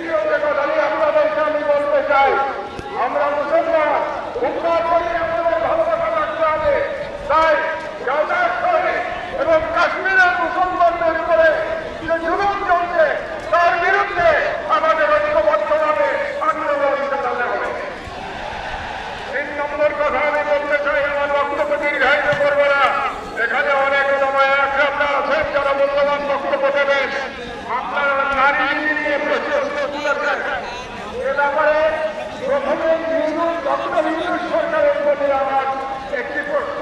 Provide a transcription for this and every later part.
দ্বিতীয় যে বলতে চাই আমরা মুসলমান উন্নত করে আমাদের তাই গাজার শহীদ এবং কাশ্মীরের মুসলমানদের উপরে যে জুলুম চলছে তার বিরুদ্ধে আমাদের ঐক্যবদ্ধভাবে আন্দোলন চালাতে হবে তিন নম্বর কথা আমি বলতে চাই আমার বক্তব্য দীর্ঘায়িত করব না এখানে অনেক আকরামরা আছেন যারা মূল্যবান বক্তব্য দেবেন আপনারা নারী নীতি নিয়ে প্রশ্ন তুলেছেন এ ব্যাপারে প্রথমে হিন্দু ডক্টর হিন্দু সরকারের প্রতি আমার একটি প্রশ্ন।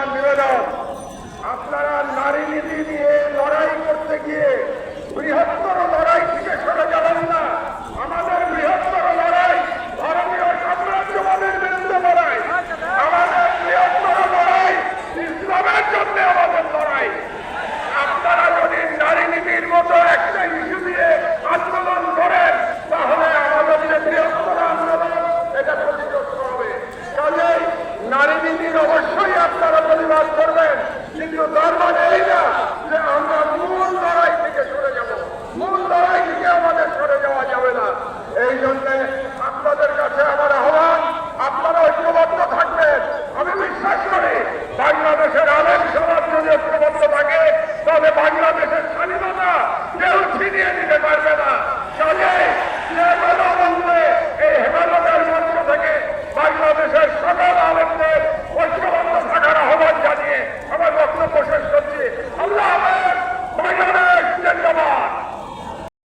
আমার নিবেদন আপনারা নারী নীতি নিয়ে লড়াই করতে গিয়ে বৃহত্তর লড়াই থেকে সরে যাবেন না। আমাদের বৃহত্তর লড়াই ভারতীয় সাম্রাজ্যবাদের বিরুদ্ধে লড়াই। আমাদের বৃহত্তর লড়াই ইসলামের জন্য আমাদের লড়াই। আপনারা যদি নারী নীতির মতো একটা ইস্যু দিয়ে আন্দোলন করেন, তাহলে আমাদের যে বৃহত্তর আন্দোলন এটা ক্ষতিগ্রস্ত হবে কাজেই নারী নীতির অবশ্যই আপনারা প্রতিবাদ করবেন, কিন্তু তার মানে এই না যে আমরা মূল লড়াই থেকে সরে যাব। মূল লড়াই থেকে আমাদের সরে যাওয়া যাবে না। এই জন্যে আপনাদের কাছে আমার আহ্বান, আপনারা ঐক্যবদ্ধ থাকবেন। আমি বিশ্বাস করি বাংলাদেশের আলেম সমাজ যদি ঐক্যবদ্ধ থাকে তাহলে বাংলাদেশের স্বাধীনতা কেউ ছিনিয়ে নিতে পারবে